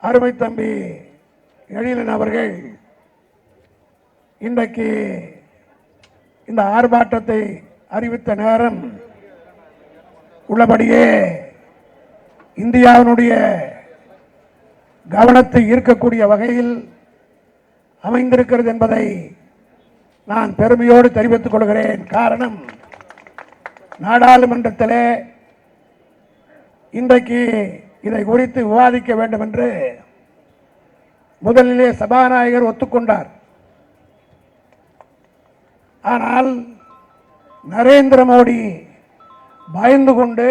அருமை தம்பி எழிலன் அவர்கள் இன்றைக்கு இந்த ஆர்ப்பாட்டத்தை அறிவித்த நேரம் உள்ளபடியே இந்தியாவினுடைய கவனத்தை ஈர்க்கக்கூடிய வகையில் அமைந்திருக்கிறது என்பதை நான் பெருமையோடு தெரிவித்துக் கொள்கிறேன். காரணம் நாடாளுமன்றத்திலே இன்றைக்கு இதை குறித்து விவாதிக்க வேண்டும் என்று முதலிலே சபாநாயகர் ஒத்துக்கொண்டார். ஆனால் நரேந்திர மோடி பயந்து கொண்டு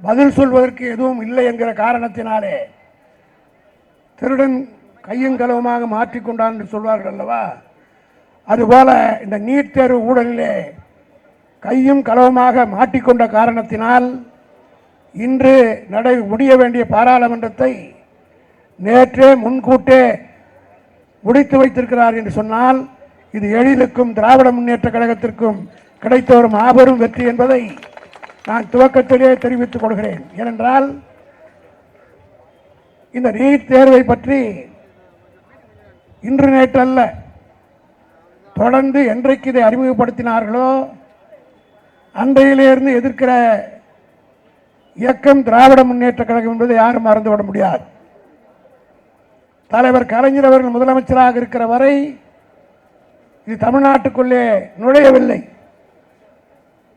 பதில் சொல்வதற்கு எதுவும் இல்லை என்கிற காரணத்தினாலே திருடன் கையும் கலவுமாக மாற்றிக்கொண்டான் என்று சொல்வார்கள் அல்லவா? அதுபோல இந்த நீட் தேர்வு ஊழலிலே கையும் களவுமாக மாட்டிக்கொண்ட காரணத்தினால் இன்று நடை முடிய வேண்டிய பாராளுமன்றத்தை நேற்றே முன்கூட்டே முடித்து வைத்திருக்கிறார் என்று சொன்னால் இது எழிலுக்கும் திராவிட முன்னேற்ற கழகத்திற்கும் கிடைத்த ஒரு மாபெரும் வெற்றி என்பதை நான் துவக்கத்திலே தெரிவித்துக் கொள்கிறேன். ஏனென்றால் இந்த நீட் தேர்வை பற்றி இன்று நேற்று அல்ல தொடர்ந்து என்றைக்கு இதை அறிமுகப்படுத்தினார்களோ அன்றையிலிருந்து எதிர்க்கிற இயக்கம் திராவிட முன்னேற்ற கழகம் என்பதை யாரும் மறந்துவிட முடியாது. தலைவர் கலைஞர் அவர்கள் முதலமைச்சராக இருக்கிற வரை இது தமிழ்நாட்டுக்குள்ளே நுழையவில்லை.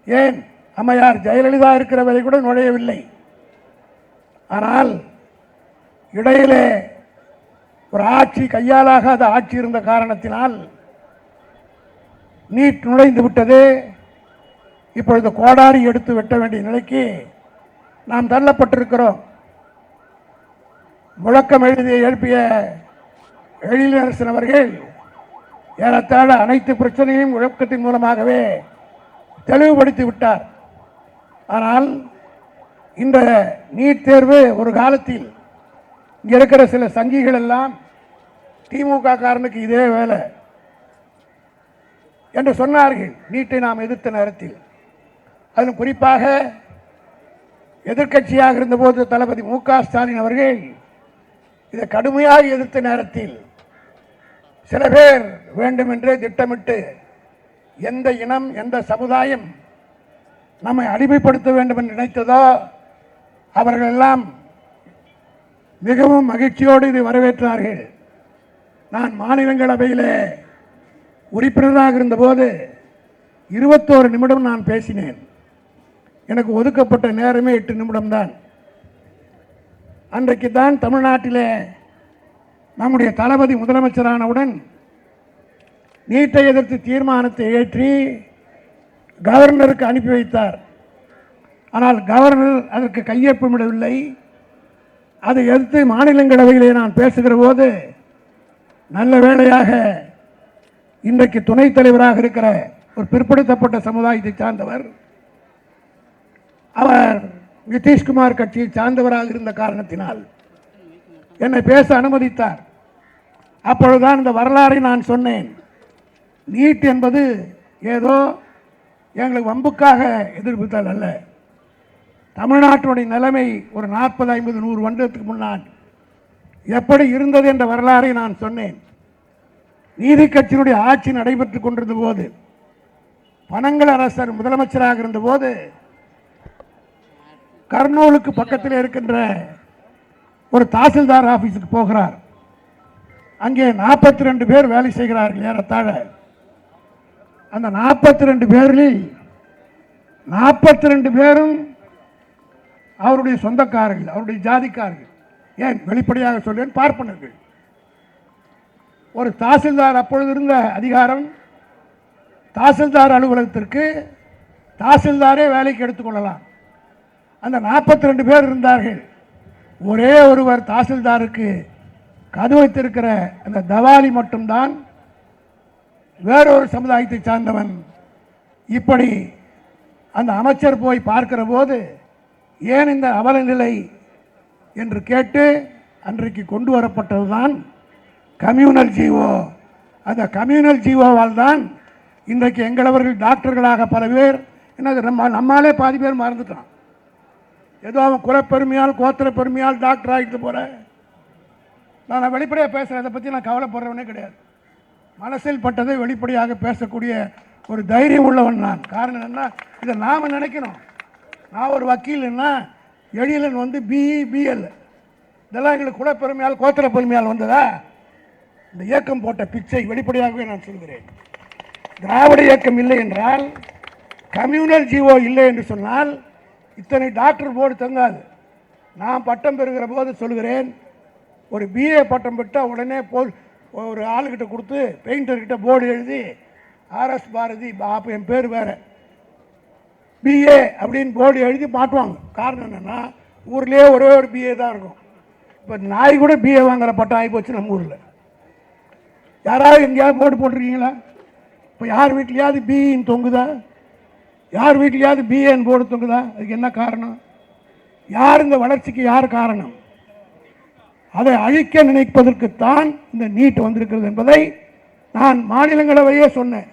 ஏன்? அம்மையார் ஜெயலலிதா இருக்கிற வரை கூட நுழையவில்லை. ஆனால் இடையிலே ஒரு ஆட்சி கையாலாகாத ஆட்சி இருந்த காரணத்தினால் நீட் நுழைந்து விட்டது. இப்பொழுது கோடாரி எடுத்து வெட்ட வேண்டிய நிலைக்கு நாம் தள்ளப்பட்டிருக்கிறோம். முழக்கம் எழுதி எழுப்பிய எழிலரசன் அவர்கள் ஏறத்தாழ அனைத்து பிரச்சனையும் முழக்கத்தின் மூலமாகவே தெளிவுபடுத்தி விட்டார். ஆனால் இந்த நீட் தேர்வு ஒரு காலத்தில் இங்கே இருக்கிற சில சங்கிகள் எல்லாம் திமுக காரனுக்கு இதே வேலை என்று சொன்னார்கள். நீட்டை நாம் எதிர்த்த நேரத்தில். அதிலும் குறிப்பாக எதிர்க்கட்சியாக இருந்தபோது தளபதி மு க ஸ்டாலின் அவர்கள் இதை கடுமையாக எதிர்த்த நேரத்தில் சில பேர் வேண்டுமென்றே திட்டமிட்டு எந்த இனம் எந்த சமுதாயம் நம்மை அடிமைப்படுத்த வேண்டும் என்று நினைத்ததோ அவர்களெல்லாம் மிகவும் மகிழ்ச்சியோடு இதை வரவேற்றார்கள். நான் மாநிலங்களவையிலே உறுப்பினராக இருந்தபோது இருபத்தோரு நிமிடம் நான் பேசினேன். எனக்கு ஒதுக்கப்பட்ட நேரமே எட்டு நிமிடம்தான். அன்றைக்கு தான் தமிழ்நாட்டிலே நம்முடைய தளபதி முதலமைச்சரானவுடன் நீட்டை எதிர்த்து தீர்மானத்தை ஏற்றி கவர்னருக்கு அனுப்பி வைத்தார். ஆனால் கவர்னர் அதற்கு கையொப்பமிடவில்லை. அதை எதிர்த்து மாநிலங்களவையிலே நான் பேசுகிற போது நல்ல வேளையாக இன்றைக்கு துணைத் தலைவராக இருக்கிற ஒரு பிற்படுத்தப்பட்ட சமுதாயத்தை சார்ந்தவர் அவர் நிதிஷ்குமார் கட்சியை சார்ந்தவராக இருந்த காரணத்தினால் என்னை பேச அனுமதித்தார். அப்பொழுதுதான் இந்த வரலாறை நான் சொன்னேன். நீட் என்பது ஏதோ எங்களுக்கு வம்புக்காக எதிர்ப்புத்தல் அல்ல. தமிழ்நாட்டினுடைய நிலைமை ஒரு நாற்பது ஐம்பது நூறு வருடத்துக்கு முன்னால் எப்படி இருந்தது என்ற வரலாறை நான் சொன்னேன். நீதி கட்சியினுடைய ஆட்சி நடைபெற்றுக் கொண்டிருந்த போது பனங்கல் அரசர் முதலமைச்சராக இருந்தபோது கர்னூலுக்கு பக்கத்தில் இருக்கின்ற ஒரு தாசில்தார் ஆஃபீஸுக்கு போகிறார். அங்கே நாற்பத்தி ரெண்டு பேர் வேலை செய்கிறார்கள் ஏறத்தாழ. அந்த நாற்பத்தி ரெண்டு பேரில் நாற்பத்தி ரெண்டு பேரும் அவருடைய சொந்தக்காரர்கள் அவருடைய ஜாதிக்காரர்கள். ஏன்? வெளிப்படையாக சொல்றேன் பார்ப்பனர்கள். ஒரு தாசில்தார் அப்பொழுது இருந்த அதிகாரம் தாசில்தார் அலுவலகத்திற்கு தாசில்தாரே வேலைக்கு எடுத்துக்கொள்ளலாம் அந்த நாற்பத்தி ரெண்டு பேர் இருந்தார்கள். ஒரே ஒருவர் தாசில்தாருக்கு கது வைத்திருக்கிற அந்த தவாலி மட்டும்தான் வேறொரு சமுதாயத்தை சார்ந்தவன். இப்படி அந்த அமைச்சர் போய் பார்க்கிற போது ஏன் இந்த அவல நிலை என்று கேட்டு அன்றைக்கு கொண்டு வரப்பட்டதுதான் கம்யூனல் ஜீவோ அந்த கம்யூனல் ஜீவோவால் தான் இன்றைக்கு எங்களவர்கள் டாக்டர்களாக பல பேர் என்னது நம்ம நம்மாலே பாதி பேர் மறந்துட்டான். ஏதோ அவன் குலப்பெருமையால் கோத்திர பெருமையால் டாக்டர் ஆகிட்டு போகிறேன் நான் வெளிப்படையாக பேசுகிறேன் அதை பற்றி நான் கவலைப்படுறவனே கிடையாது. மனசில் பட்டதை வெளிப்படையாக பேசக்கூடிய ஒரு தைரியம் உள்ளவன் நான். காரணம் என்ன இதை நாம் நினைக்கணும். நான் ஒரு வக்கீல்னா எழிலன் வந்து பிஇ பிஎல் இதெல்லாம் எங்களுக்கு குலப்பெருமையால் கோத்திர பெருமையால் வந்ததா? இந்த இயக்கம் போட்ட பிச்சை வெளிப்படையாகவே நான் சொல்கிறேன். திராவிட இயக்கம் இல்லை என்றால் கம்யூனல் ஜீவோ இல்லை என்று சொன்னால் இத்தனை டாக்டர் போர்டு தங்காது. நான் பட்டம் பெறுகிற போது சொல்கிறேன் ஒரு பிஏ பட்டம் பெற்றால் உடனே போ ஒரு ஆளுக்கிட்ட கொடுத்து பெயிண்டர்கிட்ட போர்டு எழுதி ஆர்எஸ் பாரதி அப்போ என் பேர் வேறு. பிஏ அப்படின்னு போர்டு எழுதி மாட்டுவாங்க. காரணம் என்னென்னா ஊர்லேயே ஒரே ஒரு பிஏ தான் இருக்கும். இப்போ நாய் கூட பிஏ வாங்குற பட்டம் ஆகி போச்சு நம்ம ஊரில். யாராவது எங்கேயாவது போர்டு போட்டிருக்கீங்களா? இப்போ யார் வீட்லையாவது பிஇன்னு தொங்குதா? யார் வீட்லையாவது பிஏன்னு போர்டு தொங்குதா? அதுக்கு என்ன காரணம்? யார் இந்த வளர்ச்சிக்கு யார் காரணம்? அதை அழிக்க நினைப்பதற்குத்தான் இந்த நீட் வந்திருக்கிறது என்பதை நான் மாநிலங்களவையே சொன்னேன்.